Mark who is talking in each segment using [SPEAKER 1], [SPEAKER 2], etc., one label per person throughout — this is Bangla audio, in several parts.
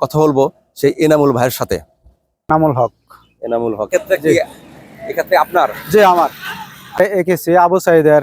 [SPEAKER 1] কথা বলব সেই এনামুল ভাইয়ের সাথে।
[SPEAKER 2] নামুল হক।
[SPEAKER 1] এনামুল হক। এক্ষেত্রে আপনার?
[SPEAKER 2] যে আমার। এঁকেছি আবু সাইদের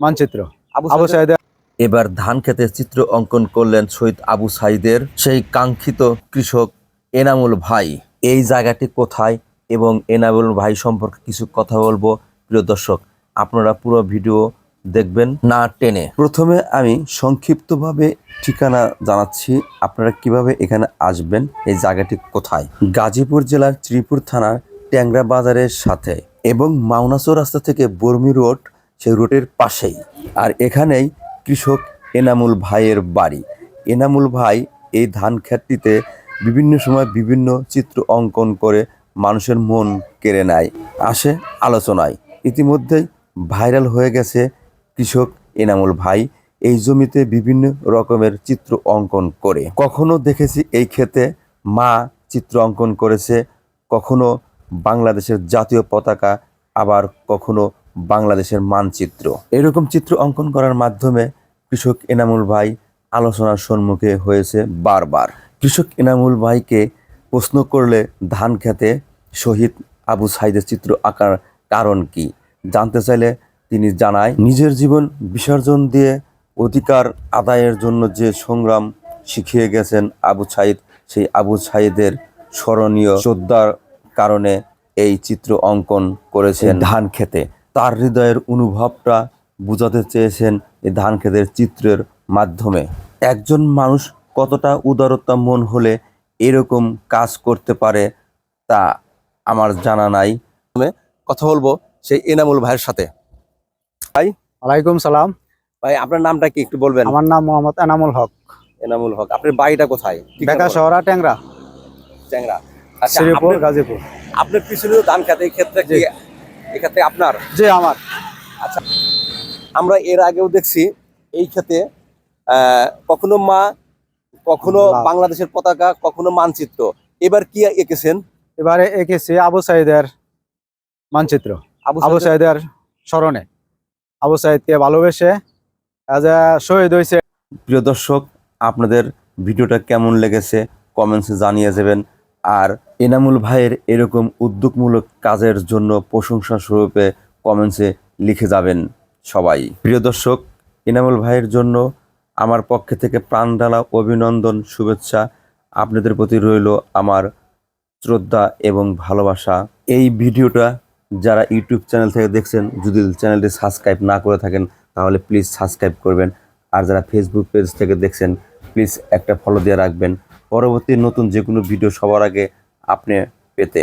[SPEAKER 2] মানচিত্র।
[SPEAKER 1] আবু সাইদের এবার ধান খেতে চিত্র অঙ্কন করলেন শহীদ আবু সাইদের সেই কাঙ্ক্ষিত কৃষক এনামুল ভাই। এই জায়গাটি কোথায় এবং এনামুল ভাই সম্পর্কে কিছু কথা বলব। প্রিয় দর্শক আপনারা পুরো ভিডিও দেখবেন না টেনে। প্রথমে আমি সংক্ষিপ্তভাবে ঠিকানা জানাচ্ছি। আপনারা কীভাবে এখানে আসবেন? এই জায়গাটি কোথায়? গাজীপুর জেলার শ্রীপুর থানার ট্যাংরা বাজারের সাথে এবং মাওনাসো রাস্তা থেকে বর্মি রোড, সেই রোডের পাশেই। আর এখানেই কৃষক এনামুল ভাইয়ের বাড়ি। এনামুল ভাই এই ধান ক্ষেতটিতে বিভিন্ন সময় বিভিন্ন চিত্র অঙ্কন করে মানুষের মন কেড়ে নেয়, আসে আলোচনায়। ইতিমধ্যেই ভাইরাল হয়ে গেছে কৃষক এনামুল ভাই এই জমিতে বিভিন্ন রকমের চিত্র অঙ্কন করে। কখনো দেখেছি এই ক্ষেতে মা চিত্র অঙ্কন করেছে, কখনো বাংলাদেশের জাতীয় পতাকা, আবার কখনো বাংলাদেশের মানচিত্র। এরকম চিত্র অঙ্কন করার মাধ্যমে কৃষক এনামুল ভাই আলোচনার সম্মুখে হয়েছে বারবার। কৃষক এনামুল ভাইকে প্রশ্ন করলে ধান খেতে শহীদ আবু সাইদের চিত্র আঁকার কারণ কি? জানতে চাইলে তিনি জানায় নিজের জীবন বিসর্জন দিয়ে অধিকার আদায়ের জন্য যে সংগ্রাম শিখিয়ে গেছেন আবু সাইদ সেই আবু সাইদের স্মরণীয় শ্রদ্ধার কারণে এই চিত্র অঙ্কন করেছেন ধান খেতে। তার হৃদয়ের অনুভবটা বোঝাতে চেয়েছেন এই ধান খেতের চিত্রের মাধ্যমে। একজন মানুষ কতটা উদারতা মন হলে এরকম কাজ করতে পারে তা আমার জানা নাই। কথা বলব সেই এনামুল ভাইয়ের সাথে।
[SPEAKER 2] ওয়ালাইকুম সালাম।
[SPEAKER 1] ভাই আপনার নামটা কি একটু বলবেন?
[SPEAKER 2] আমার নাম মোহাম্মদ এনামুল হক।
[SPEAKER 1] এনামুল হক। আপনার বাড়িটা কোথায়?
[SPEAKER 2] ঢাকা শহরা ট্যাংরা।
[SPEAKER 1] চ্যাংরা আচ্ছা
[SPEAKER 2] শ্রীপুর গাজীপুর।
[SPEAKER 1] আপনার পিছনে ধান খেতে এই ক্ষেত্রে কি এক্ষেত্রে আপনার?
[SPEAKER 2] যে আমার।
[SPEAKER 1] আচ্ছা আমরা এর আগেও দেখছি এই ক্ষেতে আহ, কখনো মা কখনো বাংলাদেশের পতাকা কখনো মানচিত্র। এবার কি এঁকেছেন?
[SPEAKER 2] এবারে এঁকেছি আবু সাইদের মানচিত্র। আবু
[SPEAKER 1] সাইদের
[SPEAKER 2] স্মরণে। আবু সাইদকে ভালোবেসে শহীদ হয়েছে।
[SPEAKER 1] প্রিয় দর্শক, আপনাদের ভিডিওটা কেমন লেগেছে কমেন্টসে জানিয়ে যাবেন আর এনামুল ভাইয়ের এরকম উদ্যোগমূলক কাজের জন্য প্রশংসা স্বরূপে কমেন্টসে লিখে যাবেন সবাই। প্রিয় দর্শক, এনামুল ভাইয়ের জন্য আমার পক্ষে থেকে প্রাণঢালা অভিনন্দন, শুভেচ্ছা। আপনাদের প্রতি রইল আমার শ্রদ্ধা এবং ভালোবাসা। এই ভিডিওটা যারা ইউটিউব চ্যানেল থেকে দেখছেন, যদি চ্যানেলটি সাবস্ক্রাইব না করে থাকেন, তাহলে প্লিজ সাবস্ক্রাইব করবেন। আর যারা ফেসবুক পেজ থেকে দেখছেন, প্লিজ একটা ফলো দিয়ে রাখবেন। পরবর্তী নতুন যে কোনো ভিডিও সবার আগে আপনি পেতে।